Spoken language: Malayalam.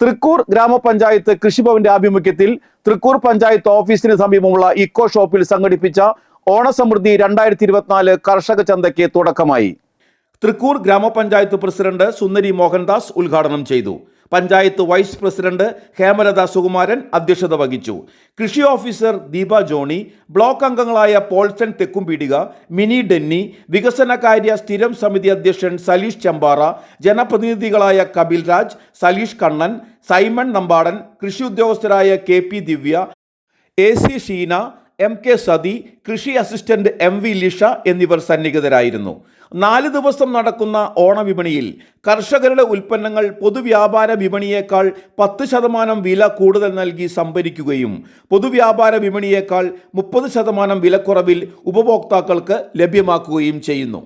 തൃക്കൂർ ഗ്രാമപഞ്ചായത്ത് കൃഷിഭവന്റെ ആഭിമുഖ്യത്തിൽ തൃക്കൂർ പഞ്ചായത്ത് ഓഫീസിന് സമീപമുള്ള ഇക്കോ ഷോപ്പിൽ സംഘടിപ്പിച്ച ഓണസമൃദ്ധി രണ്ടായിരത്തി ഇരുപത്തിനാല് കർഷക ചന്തയ്ക്ക് തുടക്കമായി. തൃക്കൂർ ഗ്രാമപഞ്ചായത്ത് പ്രസിഡന്റ് സുന്ദരി മോഹൻദാസ് ഉദ്ഘാടനം ചെയ്തു. പഞ്ചായത്ത് വൈസ് പ്രസിഡന്റ് ഹേമലത സുകുമാരൻ അധ്യക്ഷത വഹിച്ചു. കൃഷി ഓഫീസർ ദീപ ജോണി ബ്ലോക്ക് അംഗങ്ങളായ പോൾസൺ തെക്കുംപീടിക മിനി ഡെന്നി വികസനകാര്യ സ്ഥിരം സമിതി അധ്യക്ഷൻ സലീഷ് ചമ്പാറ ജനപ്രതിനിധികളായ കപിൽ രാജ് സലീഷ് കണ്ണൻ സൈമൺ നമ്പാടൻ കൃഷി ഉദ്യോഗസ്ഥരായ K P Divya A C Sheena M K Sathi കൃഷി അസിസ്റ്റന്റ് എം വി ലിഷ എന്നിവർ സന്നിഹിതരായിരുന്നു. നാല് ദിവസം നടക്കുന്ന ഓണവിപണിയിൽ കർഷകരുടെ ഉൽപ്പന്നങ്ങൾ പൊതുവ്യാപാര വിപണിയേക്കാൾ പത്ത് ശതമാനം വില കൂടുതൽ നൽകി സംഭരിക്കുകയും പൊതുവ്യാപാര വിപണിയേക്കാൾ മുപ്പത് ശതമാനം വിലക്കുറവിൽ ഉപഭോക്താക്കൾക്ക് ലഭ്യമാക്കുകയും ചെയ്യുന്നു.